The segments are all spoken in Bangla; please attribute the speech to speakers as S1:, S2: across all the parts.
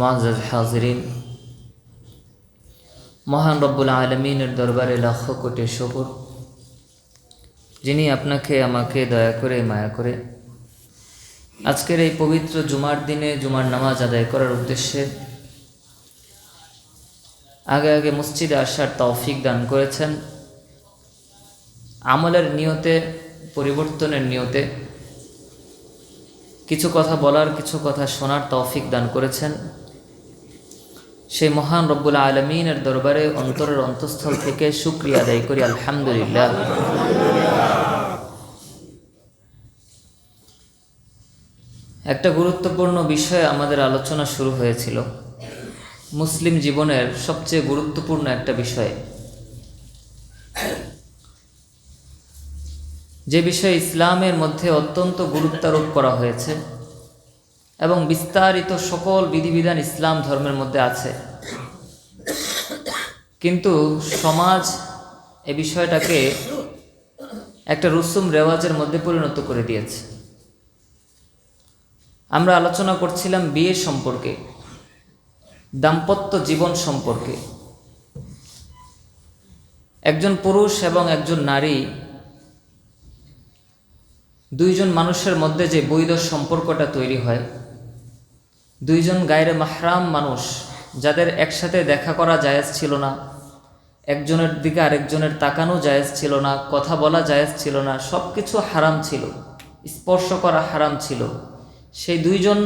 S1: মাজাজ হাজরিন, মহান রব্বুল আলমিনের দরবারে লাখ কোটি শকুর, যিনি আপনাকে, আমাকে দয়া করে, মায়া করে আজকের এই পবিত্র জুমার দিনে জুমার নামাজ আদায় করার উদ্দেশ্যে আগে আগে মসজিদে আসার তৌফিক দান করেছেন। আমলের নিয়তে, পরিবর্তনের নিয়তে কিছু কথা বলার, কিছু কথা শোনার তৌফিক দান করেছেন। সেই মহান রব্বুল আলমিনের দরবারে অন্তরের অন্তঃস্থল থেকে শুক্রিয়া আদায় করি, আলহামদুলিল্লাহ। একটা গুরুত্বপূর্ণ বিষয়ে আমাদের আলোচনা শুরু হয়েছিল। মুসলিম জীবনের সবচেয়ে গুরুত্বপূর্ণ একটা বিষয়। যে বিষয়ে ইসলামের মধ্যে অত্যন্ত গুরুত্বারোপ করা হয়েছে এবং বিস্তারিত সকল বিধিবিধান ইসলাম ধর্মের মধ্যে আছে। কিন্তু সমাজ এ বিষয়টাকে একটা রুসুম রেওয়াজের মধ্যে পরিণত করে দিয়েছে। আমরা আলোচনা করছিলাম বিয়ে সম্পর্কে, দাম্পত্য জীবন সম্পর্কে। একজন পুরুষ এবং একজন নারী দুইজন মানুষের মধ্যে যে বৈধ সম্পর্কটা তৈরি হয় দুইজন গায়ের মাহরাম মানুষ, যাদের একসাথে দেখা করা জায়েজ ছিল না। একজনের দিকে আরেকজনের তাকানো জায়েজ ছিল না, কথা বলা জায়েজ ছিল না সব কিছু হারাম ছিল, স্পর্শ করা হারাম ছিল। সেই দুইজন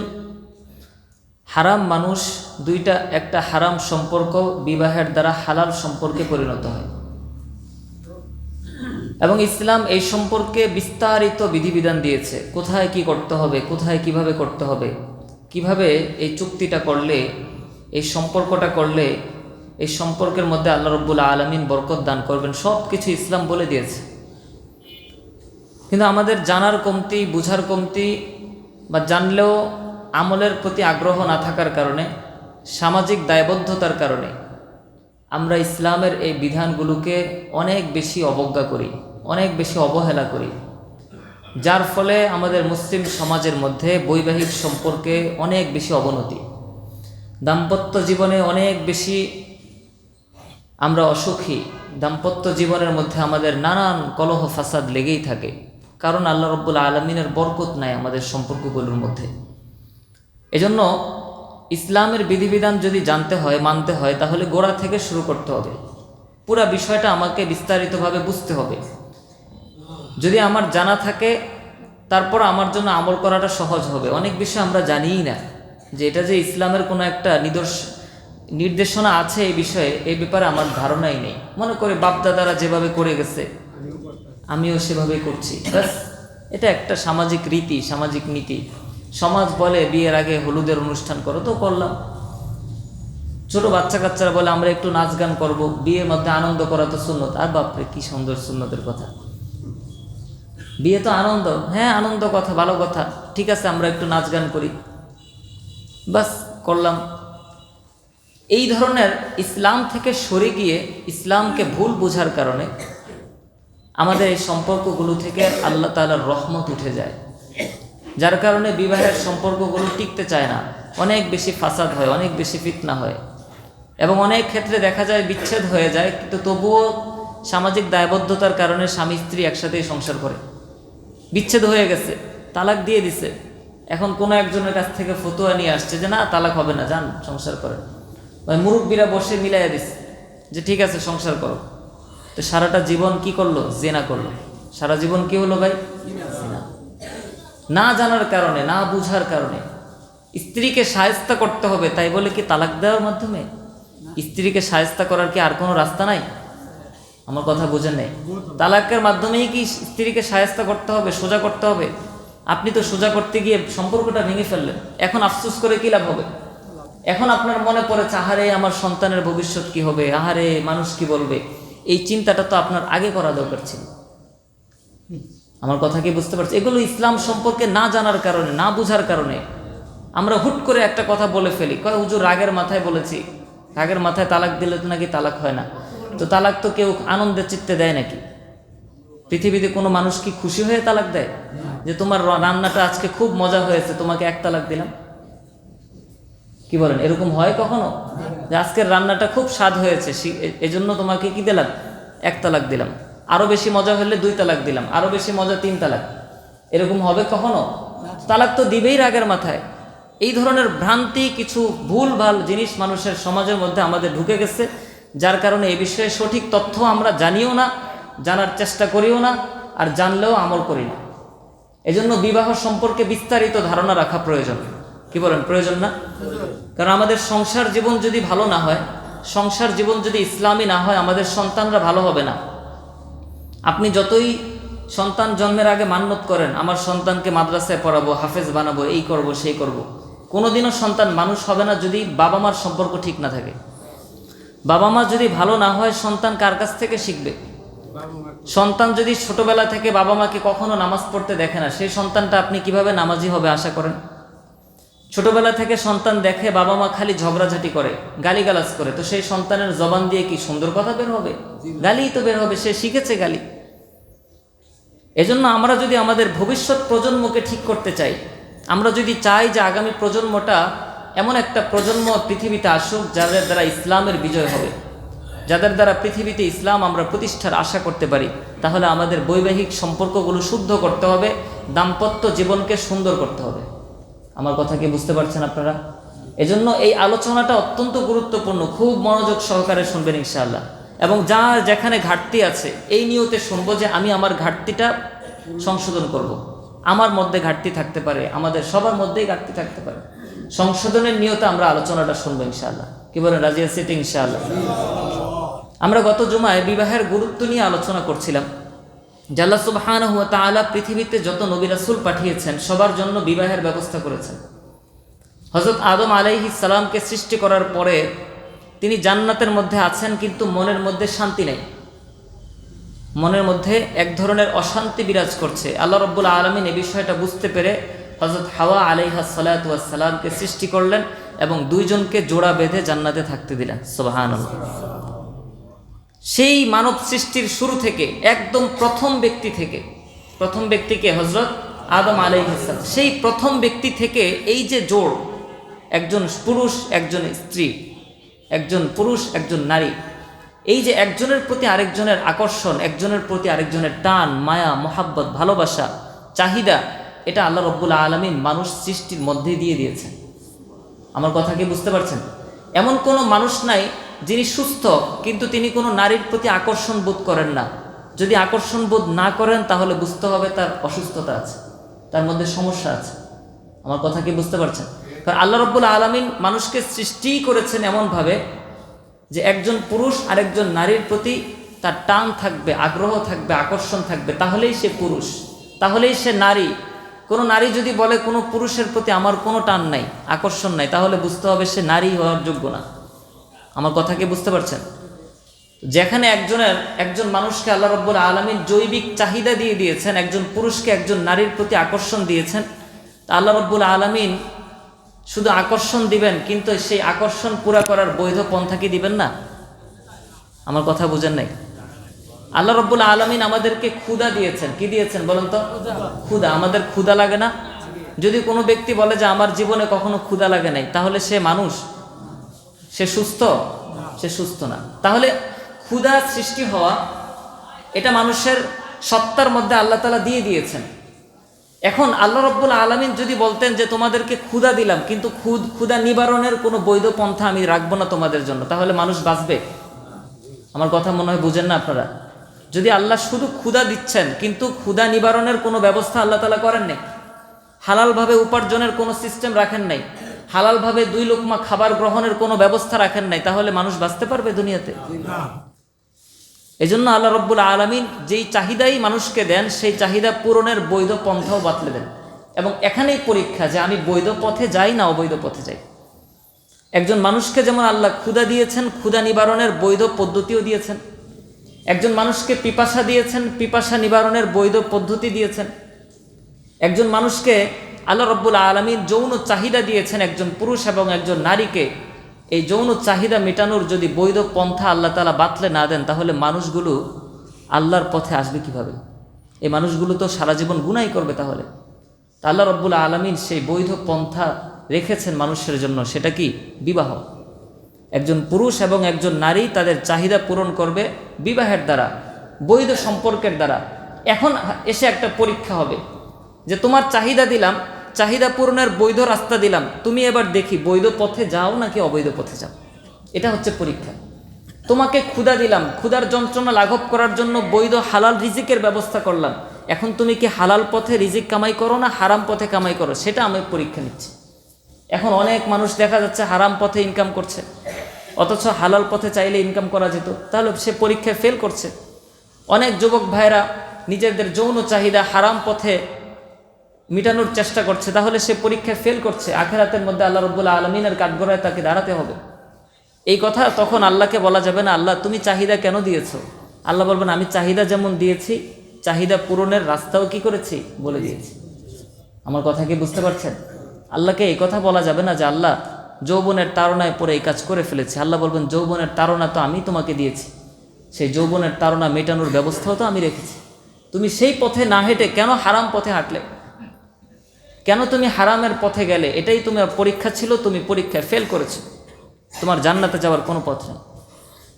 S1: হারাম মানুষ, দুইটা, একটা হারাম সম্পর্ক বিবাহের দ্বারা হালাল সম্পর্কে পরিণত হয়। এবং ইসলাম এই সম্পর্কে বিস্তারিত বিধিবিধান দিয়েছে, কোথায় কি করতে হবে, কোথায় কীভাবে করতে হবে। কীভাবে এই চুক্তিটা করলে, এই সম্পর্কটা করলে, এই সম্পর্কের মধ্যে আল্লাহ রব্বুল আলমিন বরকত দান করবেন সব কিছু ইসলাম বলে দিয়েছে। কিন্তু আমাদের জানার কমতি, বুঝার কমতি বা জানলেও আমলের প্রতি আগ্রহ না থাকার কারণে, সামাজিক দায়বদ্ধতার কারণে আমরা ইসলামের এই বিধানগুলোকে অনেক বেশি অবজ্ঞা করি, অনেক বেশি অবহেলা করি। যার ফলে আমাদের মুসলিম সমাজের মধ্যে বৈবাহিক সম্পর্কে অনেক বেশি অবনতি। দাম্পত্য জীবনে অনেক বেশি আমরা অসুখী। দাম্পত্য জীবনের মধ্যে আমাদের নানান কলহ ফাসাদ লেগেই থাকে। কারণ আল্লাহ রব্বুল আলমিনের বরকত নাই আমাদের সম্পর্কগুলোর মধ্যে। এজন্য ইসলামের বিধিবিধান যদি জানতে হয়, মানতে হয়, তাহলে গোড়া থেকে শুরু করতে হবে। পুরা বিষয়টা আমাকে বিস্তারিতভাবে বুঝতে হবে। যদি আমার জানা থাকে, তারপর আমার জন্য আমল করাটা সহজ হবে। অনেক বিষয় আমরা জানিই না যে এটা যে ইসলামের কোনো একটা নিদর্শ, নির্দেশনা আছে এই বিষয়ে, এই ব্যাপারে আমার ধারণাই নেই। মনে করে বাপদাদারা যেভাবে করে গেছে, আমিও সেভাবে করছি। ব্যাস, এটা একটা সামাজিক রীতি, সামাজিক নীতি। সমাজ বলে বিয়ের আগে হলুদের অনুষ্ঠান করো, তো করলাম। ছোট বাচ্চা কাচ্চারা বলে, আমরা একটু নাচ গান করব। বিয়ের মধ্যে আনন্দ করা তো সুন্নত। আর বাপরে, কি সুন্দর সুন্নতের কথা। বিয়ে তো আনন্দ। হ্যাঁ আনন্দ কথা, ভালো কথা। ঠিক আছে, আমরা একটু নাচ গান করি। বাস, করলাম। এই ধরনের ইসলাম থেকে সরে গিয়ে ইসলামকে ভুল বোঝার কারণে আমাদের এই সম্পর্কগুলো থেকে আল্লাহ তালার রহমত উঠে যায়। যার কারণে বিবাহের সম্পর্কগুলো টিকতে চায় না। অনেক বেশি ফাসাদ হয়, অনেক বেশি ফিতনা হয়। এবং অনেক ক্ষেত্রে দেখা যায় বিচ্ছেদ হয়ে যায়, কিন্তু তবুও সামাজিক দায়বদ্ধতার কারণে স্বামী স্ত্রী একসাথেই সংসার করে। বিচ্ছেদ হয়ে গেছে তালাক দিয়ে দিছে। এখন কোনো একজনের কাছ থেকে ফতুয়া নিয়ে আসছে যে না তালাক হবে না যান সংসার করেন। ওই মুরব্বীরা বসে মিলাইয়া দিছে যে ঠিক আছে সংসার করো। তো সারাটা জীবন কি করল? জেনা করল। সারা জীবন কি হলো ভাই? না জানার কারণে না বুঝার কারণে। স্ত্রীকে সায়স্তা করতে হবে তাই বলে কি তালাক দেওয়ার মাধ্যমে? স্ত্রীকে সায়স্তা করার কি আর কোনো রাস্তা নাই? আমার কথা বুঝেন নেই। তালাকের মাধ্যমেই কি স্ত্রীকে সায়স্তা করতে হবে, সোজা করতে হবে? আপনি তো সোজা করতে গিয়ে সম্পর্কটা ভেঙে ফেললেন। এখন আফসোস করে কি লাভ হবে? এখন আপনার মনে পড়েছে আহারে, আমার সন্তানের ভবিষ্যৎ কি হবে? আহারে, মানুষ কি বলবে? এই চিন্তাটা তো আপনার আগে করা দরকার ছিল। আমার কথা কি বুঝতে পারছি এগুলো ইসলাম সম্পর্কে না জানার কারণে, না বুঝার কারণে আমরা হুট করে একটা কথা বলে ফেলি। কয়, হুজুর, রাগের মাথায় বলেছি। রাগের মাথায় তালাক দিলে তো নাকি তালাক হয় না। তো তালাক তো কেউ আনন্দের চিত্তে দেয় নাকি? পৃথিবীতে কোনো মানুষ কি খুশি হয়ে তালাক দেয়? যে তোমার রান্নাটা আজকে খুব মজা হয়েছে, তোমাকে এক তালাক দিলাম। কি বলেন, এরকম হয় কখনো? যে আজকের রান্নাটা খুব স্বাদ হয়েছে এজন্য তোমাকে কি দিলাম? এক তালাক দিলাম। আরও বেশি মজা হলে দুই তালাক দিলাম আরও বেশি মজা তিন তালাক। এরকম হবে কখনো? তালাক তো দিবেই রাগের মাথায়। এই ধরনের ভ্রান্তি, কিছু ভুল ভালো জিনিস মানুষের সমাজের মধ্যে আমাদের ঢুকে গেছে। যার কারণে এ বিষয়ে সঠিক তথ্য আমরা জানিও না, জানার চেষ্টা করিও না, আর জানলেও আমল করি না। এজন্য বিবাহ সম্পর্কে বিস্তারিত ধারণা রাখা প্রয়োজন। কি বলেন? প্রয়োজন না? কারণ আমাদের সংসার জীবন যদি ভালো না হয়, সংসার জীবন যদি ইসলামী না হয়, আমাদের সন্তানরা ভালো হবে না। আপনি যতই সন্তান জন্মের আগে মান্যত করেন, আমার সন্তানকে মাদ্রাসায় পড়াবো, হাফেজ বানাবো, এই করব, সেই করব। কোনোদিনও সন্তান মানুষ হবে না যদি বাবা মার সম্পর্ক ঠিক না থাকে। বাবা মা যদি ভালো না হয়, সন্তান কার কাছ থেকে শিখবে? সন্তান যদি ছোটবেলা থেকে বাবা মাকে কখনো নামাজ পড়তে দেখে না, সেই সন্তানটা আপনি কীভাবে নামাজি হবে আশা করেন? ছোটবেলা থেকে সন্তান দেখে বাবা মা খালি ঝগড়াঝাটি করে, গালিগালাজ করে, তো সেই সন্তানের জবান দিয়ে কি সুন্দর কথা বের হবে? গালিই তো বের হবে, সে শিখেছে গালি। এজন্য আমরা যদি আমাদের ভবিষ্যৎ প্রজন্মকে ঠিক করতে চাই, আমরা যদি চাই যে আগামী প্রজন্মটা এমন একটা প্রজন্ম পৃথিবীতে আসুক যাদের দ্বারা ইসলামের বিজয় হবে। যাদের দ্বারা পৃথিবীতে ইসলাম আমরা প্রতিষ্ঠার আশা করতে পারি, তাহলে আমাদের বৈবাহিক সম্পর্কগুলো শুদ্ধ করতে হবে, দাম্পত্য জীবনকে সুন্দর করতে হবে। আমার কথা কি বুঝতে পারছেন আপনারা? এজন্য এই আলোচনাটা অত্যন্ত গুরুত্বপূর্ণ, খুব মনোযোগ সহকারে শুনবেন ইনশাআল্লাহ। এবং যা যেখানে ঘাটতি আছে, এই নিয়তে শুনব যে আমি আমার ঘাটতিটা সংশোধন করব। আমার মধ্যে ঘাটতি থাকতে পারে, আমাদের সবার মধ্যেই ঘাটতি থাকতে পারে। সংশোধনের নিয়তে আমরা আলোচনাটা শুনব ইনশাআল্লাহ। কি বলেন রাজিয়া সিটি ইনশাআল্লাহ? আমরা গত জুমায় বিবাহের গুরুত্ব নিয়ে আলোচনা করছিলাম। জাল্লা সুবহান হুয়া তাআলা পৃথিবীতে যত নবী রাসূল পাঠিয়েছেন, সবার জন্য বিবাহের ব্যবস্থা করেছেন। হজরত আদম আলাইহিস সালামকে সৃষ্টি করার পরে তিনি জান্নাতের মধ্যে আছেন কিন্তু মনের মধ্যে শান্তি নেই। মনের মধ্যে এক ধরনের অশান্তি বিরাজ করছে। আল্লাহ রব্বুল আলমিন এই বিষয়টা বুঝতে পেরে হজরত হাওয়া আলাইহা সালাতামকে সৃষ্টি করলেন এবং দুইজনকে জোড়া বেঁধে জান্নাতে থাকতে দিলেন। সোবাহান সেই মানব সৃষ্টির শুরু থেকে, একদম প্রথম ব্যক্তি থেকে, প্রথম ব্যক্তিকে হজরত আদম আলাইহাসালাম সেই প্রথম ব্যক্তি থেকে এই যে জোড়, একজন পুরুষ, একজন স্ত্রী, একজন পুরুষ, একজন নারী, এই যে একজনের প্রতি আরেকজনের আকর্ষণ, একজনের প্রতি আরেকজনের টান, মায়া, মোহাব্বত, ভালোবাসা, চাহিদা এটা আল্লাহ রব্বুল আলমিন মানুষ সৃষ্টির মধ্যে দিয়ে দিয়েছেন। আমার কথা কি বুঝতে পারছেন? এমন কোনো মানুষ নাই যিনি সুস্থ, কিন্তু তিনি কোনো নারীর প্রতি আকর্ষণ বোধ করেন না। যদি আকর্ষণ বোধ না করেন, তাহলে বুঝতে হবে তার অসুস্থতা আছে, তার মধ্যে সমস্যা আছে। আমার কথা কি বুঝতে পারছেন? কারণ আল্লাহ রব্বুল আলমিন মানুষকে সৃষ্টিই করেছেন এমনভাবে যে একজন পুরুষ আরেকজন নারীর প্রতি তার টান থাকবে, আগ্রহ থাকবে, আকর্ষণ থাকবে, তাহলেই সে পুরুষ, তাহলেই সে নারী। কোনো নারী যদি বলে কোনো পুরুষের প্রতি আমার কোনো টান নাই, আকর্ষণ নাই, তাহলে বুঝতে হবে সে নারী হওয়ার যোগ্য না। আমার কথা কি বুঝতে পারছেন? যেখানে একজনের, একজন মানুষকে আল্লাহ রব্বুল আলমীর জৈবিক চাহিদা দিয়ে দিয়েছেন, একজন পুরুষকে একজন নারীর প্রতি আকর্ষণ দিয়েছেন, তা আল্লাহ রব্বুল আলমিন শুধু আকর্ষণ দিবেন, কিন্তু সেই আকর্ষণ পুরা করার বৈধ পন্থা কি দিবেন না? আমার কথা বুঝেন নাই। আল্লাহ রব্বুল আলমিন আমাদেরকে ক্ষুদা দিয়েছেন। কি দিয়েছেন বলেন তো? ক্ষুদা আমাদের ক্ষুদা লাগে না? যদি কোনো ব্যক্তি বলে যে আমার জীবনে কখনো ক্ষুদা লাগে নাই, তাহলে সে মানুষ? সে সুস্থ? সে সুস্থ না। তাহলে ক্ষুদা সৃষ্টি হওয়া, এটা মানুষের সত্তার মধ্যে আল্লাহ তালা দিয়ে দিয়েছেন। এখন আল্লাহ রব্বুল আলমিন যদি বলতেন যে তোমাদেরকে ক্ষুদা দিলাম, কিন্তু খুদ ক্ষুদা নিবারণের কোনো বৈধ পন্থা আমি রাখব না তোমাদের জন্য, তাহলে মানুষ বাঁচবে? আমার কথা মনে হয় বুঝেন না আপনারা? যদি আল্লাহ শুধু ক্ষুদা দিচ্ছেন, কিন্তু ক্ষুদা নিবারণের কোনো ব্যবস্থা আল্লাহ তালা করেন নাই? হালালভাবে উপার্জনের কোনো সিস্টেম রাখেন নাই? হালালভাবে দুই লোকমা খাবার গ্রহণের কোনো ব্যবস্থা রাখেন নাই? তাহলে মানুষ বাঁচতে পারবে দুনিয়াতে? এই জন্য আল্লাহ রব্বুল আলমিন যেই চাহিদাই মানুষকে দেন, সেই চাহিদা পূরণের বৈধ পন্থাও বাতলে দেন। এবং এখানেই পরীক্ষা যে আমি বৈধ পথে যাই না অবৈধ পথে যাই। একজন মানুষকে যেমন আল্লাহ ক্ষুদা দিয়েছেন ক্ষুদা নিবারণের বৈধ পদ্ধতিও দিয়েছেন। একজন মানুষকে পিপাসা দিয়েছেন, পিপাসা নিবারণের বৈধ পদ্ধতি দিয়েছেন। একজন মানুষকে আল্লাহ রব্বুল আলমীর যৌন চাহিদা দিয়েছেন একজন পুরুষ এবং একজন নারীকে। এই যৌন চাহিদা মেটানোর যদি বৈধ পন্থা আল্লাহ তালা বাতলে না দেন, তাহলে মানুষগুলো আল্লাহর পথে আসবে কীভাবে? এই মানুষগুলো তো সারা জীবন গুনাই করবে তাহলে। তা আল্লাহ রব্বুল আলমিন সেই বৈধ পন্থা রেখেছেন মানুষের জন্য, সেটা কি? বিবাহ। একজন পুরুষ এবং একজন নারী তাদের চাহিদা পূরণ করবে বিবাহের দ্বারা, বৈধ সম্পর্কের দ্বারা। এখন এসে একটা পরীক্ষা হবে যে তোমার চাহিদা দিলাম, চাহিদা পূরণের বৈধ রাস্তা দিলাম, তুমি এবার দেখি বৈধ পথে যাও নাকি অবৈধ পথে যাও। এটা হচ্ছে পরীক্ষা। তোমাকে ক্ষুধা দিলাম, ক্ষুধার যন্ত্রণা লাঘব করার জন্য বৈধ হালাল রিজিকের ব্যবস্থা করলাম। এখন তুমি কি হালাল পথে রিজিক কামাই করো না হারাম পথে কামাই করো? সেটা আমি পরীক্ষা নিচ্ছি। এখন অনেক মানুষ দেখা যাচ্ছে হারাম পথে ইনকাম করছে। অথচ হালাল পথে চাইলে ইনকাম করা যেত। তাহলে সে পরীক্ষায় ফেল করছে। অনেক যুবক ভাইরা নিজেদের যৌন চাহিদা হারাম পথে মিটানোর চেষ্টা করছে। তাহলে সে পরীক্ষায় ফেল করছে। আখেরাতের মধ্যে আল্লাহ রব্বুল্লা আলমিনের কাঠগড়ায় তাকে দাঁড়াতে হবে। এই কথা তখন আল্লাহকে বলা যাবে না, আল্লাহ, তুমি চাহিদা কেন দিয়েছ? আল্লাহ বলবেন, আমি চাহিদা যেমন দিয়েছি, চাহিদা পূরণের রাস্তাও কি করেছি? বলে দিয়েছি। আমার কথা কি বুঝতে পারছেন? আল্লাহকে এই কথা বলা যাবে না যে আল্লাহ যৌবনের তারণায় পরে এই কাজ করে ফেলেছে। আল্লাহ বলবেন, যৌবনের তারণা তো আমি তোমাকে দিয়েছি। সেই যৌবনের তারণা মেটানোর ব্যবস্থাও তো আমি রেখেছি। তুমি সেই পথে না হেঁটে কেন হারাম পথে হাঁটলে? কেন তুমি হারামের পথে গেলে? এটাই তোমার পরীক্ষা ছিল, তুমি পরীক্ষায় ফেল করেছ। তোমার জান্নাতে যাওয়ার কোনো পথ নেই।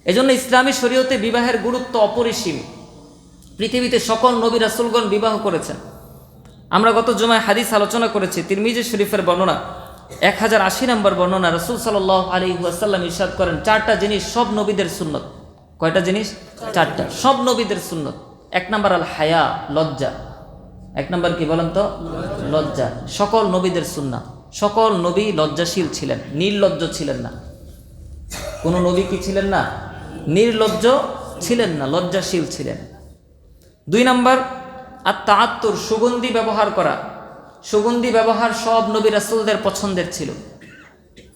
S1: এজন্য ইসলামী শরীয়তে বিবাহের গুরুত্ব অপরিসীম। পৃথিবীতে সকল নবী রাসুলগণ বিবাহ করেছেন। আমরা গত জুমায় হাদিস আলোচনা করেছি, তিরমিজি শরীফের বর্ণনা এক হাজার আশি নম্বর বর্ণনা, রসুল সাল্লাহ আলী ওয়াসাল্লাম ইরশাদ করেন, চারটা জিনিস সব নবীদের সুন্নত। কয়টা জিনিস? চারটা। সব নবীদের সুন্নত। এক নম্বর আল হায়া লজ্জা। এক নম্বর কি বলেন তো? লজ্জা। সকল নবীদের সুন্না সকল নবী লজ্জাশীল ছিলেন, নির্লজ্জ ছিলেন না। কোনো নবী কি ছিলেন না? নির্লজ্জ ছিলেন না, লজ্জাশীল ছিলেন। দুই নম্বর আত্মা আত্মর সুগন্ধি ব্যবহার করা। সুগন্ধি ব্যবহার সব নবী রাসুলদের পছন্দের ছিল।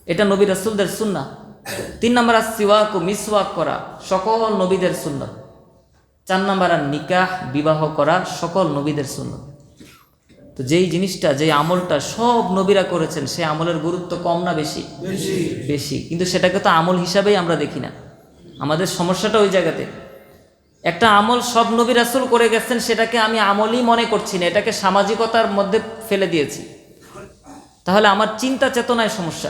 S1: এটা নবী রাসুলদের সুন্না তিন নম্বর আর সিওয়াক ও মিসওয়াক করা সকল নবীদের সুন্নত চার নম্বর আর নিকাহ বিবাহ করা সকল নবীদের সুন্নত তো যেই জিনিসটা যেই আমলটা সব নবীরা করেছেন সে আমলের গুরুত্ব কম না বেশি। বেশি। কিন্তু সেটাকে তো আমল হিসাবেই আমরা দেখি না। আমাদের সমস্যাটা ওই জায়গাতে। একটা আমল সব নবী রাসুল করে গেছেন, সেটাকে আমি আমলই মনে করছি না, এটাকে সামাজিকতার মধ্যে ফেলে দিয়েছি। তাহলে আমার চিন্তা চেতনায় সমস্যা।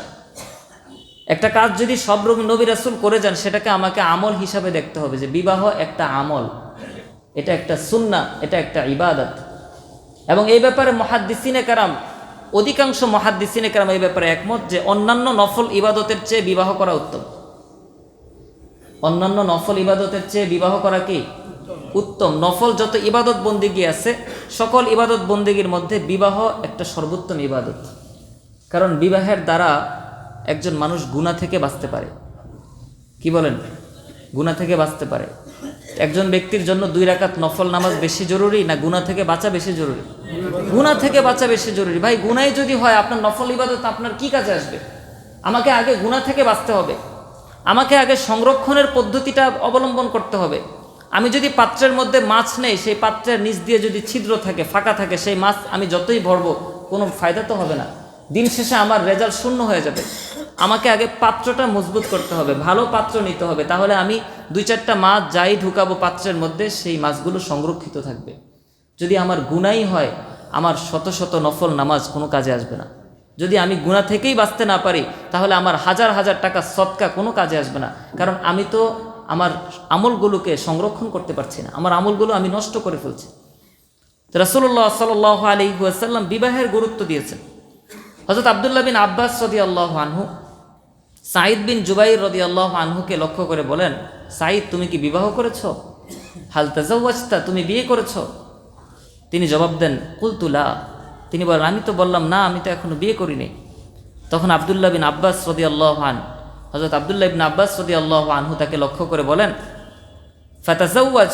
S1: একটা কাজ যদি সব নবী রাসুল করে যান, সেটাকে আমাকে আমল হিসাবে দেখতে হবে যে বিবাহ একটা আমল, এটা একটা সুন্না এটা একটা ইবাদত। এবং এই ব্যাপারে মহাদ্দিসিনে কারাম, অধিকাংশ মহাদ্দিসিনে কারাম এই ব্যাপারে একমত যে অন্যান্য নফল ইবাদতের চেয়ে বিবাহ করা উত্তম। অন্যান্য নফল ইবাদতের চেয়ে বিবাহ করা কি? উত্তম। নফল যত ইবাদত বন্দিগি আছে, সকল ইবাদত বন্দিগির মধ্যে বিবাহ একটা সর্বোত্তম ইবাদত। কারণ বিবাহের দ্বারা একজন মানুষ গুণা থেকে বাঁচতে পারে। কি বলেন? গুণা থেকে বাঁচতে পারে। একজন ব্যক্তির জন্য দুই রাকাত নফল নামাজ বেশি জরুরি না গুণা থেকে বাঁচা বেশি জরুরি? গুণা থেকে বাঁচা বেশি জরুরি। ভাই গুনাই যদি হয়, আপনার নফল ইবাদত আপনার কি কাজে আসবে? আমাকে আগে গুণা থেকে বাঁচতে হবে। আমাকে আগে সংরক্ষণের পদ্ধতিটা অবলম্বন করতে হবে। আমি যদি পাত্রের মধ্যে মাছ নেই, সেই পাত্রের নিচ দিয়ে যদি ছিদ্র থাকে, ফাঁকা থাকে, সেই মাছ আমি যতই ভরবো, কোনো ফায়দা তো হবে না। দিন শেষে আমার রেজাল্ট শূন্য হয়ে যাবে। আমাকে আগে পাত্রটা মজবুত করতে হবে, ভালো পাত্র নিতে হবে। তাহলে আমি দুই চারটা মাছ যাই ঢুকাবো পাত্রের মধ্যে, সেই মাছগুলো সংরক্ষিত থাকবে। যদি আমার গুনাই হয়, আমার শত শত নফল নামাজ কোনো কাজে আসবে না। যদি আমি গুণা থেকেই বাঁচতে না পারি, তাহলে আমার হাজার হাজার টাকা সৎকা কোনো কাজে আসবে না। কারণ আমি তো আমার আমলগুলোকে সংরক্ষণ করতে পারছি না। আমার আমলগুলো আমি নষ্ট করে ফেলছি। রাসুল্লাহ সাল আলী আসাল্লাম বিবাহের গুরুত্ব দিয়েছেন। হজরত আবদুল্লাহ বিন আব্বাস রদি আল্লাহ আনহু, সাঈদ বিন জুবাইর রদি আল্লাহ আনহুকে লক্ষ্য করে বলেন, সাঈদ, তুমি কি বিবাহ করেছ? হাল তাজাওয়াজতা, তুমি বিয়ে করেছ? তিনি জবাব দেন কুলতুলা তিনি বলেন, আমি তো বললাম, না, আমি তো এখনও বিয়ে করিনি তখন আবদুল্লাহ বিন আব্বাস রদি আল্লাহ আন হজরত আবদুল্লাহ বিন আব্বাস রদি আল্লাহ আনহু তাকে লক্ষ্য করে বলেন, ফাতাজাওয়াজ,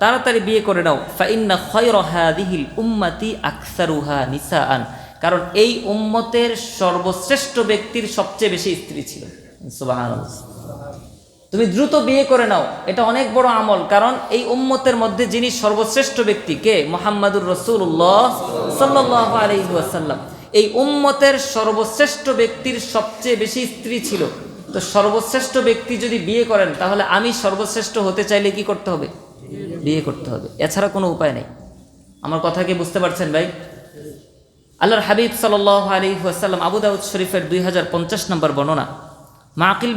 S1: তাড়াতাড়ি বিয়ে করে নাও। ফাইন্না খয়রহাদিহিল উম্মাতি আকসারুহা নিসাআন। কারণ এই উম্মতের সর্বশ্রেষ্ঠ ব্যক্তির সবচেয়ে বেশি স্ত্রী ছিল সুবহানাল্লাহ। তুমি দ্রুত বিয়ে করে নাও। এটা অনেক বড় আমল, কারণ এই উম্মতের মধ্যে যিনি সর্বশ্রেষ্ঠ ব্যক্তি, কে? মোহাম্মদুর রসুল্লাহ সাল্লাহ আলহিহাসাল্লাম এই উম্মতের সর্বশ্রেষ্ঠ ব্যক্তির সবচেয়ে বেশি স্ত্রী ছিল। তো সর্বশ্রেষ্ঠ ব্যক্তি যদি বিয়ে করেন, তাহলে আমি সর্বশ্রেষ্ঠ হতে চাইলে কি করতে হবে? বিয়ে করতে হবে। এছাড়া কোনো উপায় নেই। আমার কথা কি বুঝতে পারছেন ভাই? আল্লাহর হাবিব সাল্লাহ আলী আবু দাউদ শরীফের দুই হাজার পঞ্চাশ নম্বর বর্ণনা, মাকিল বিন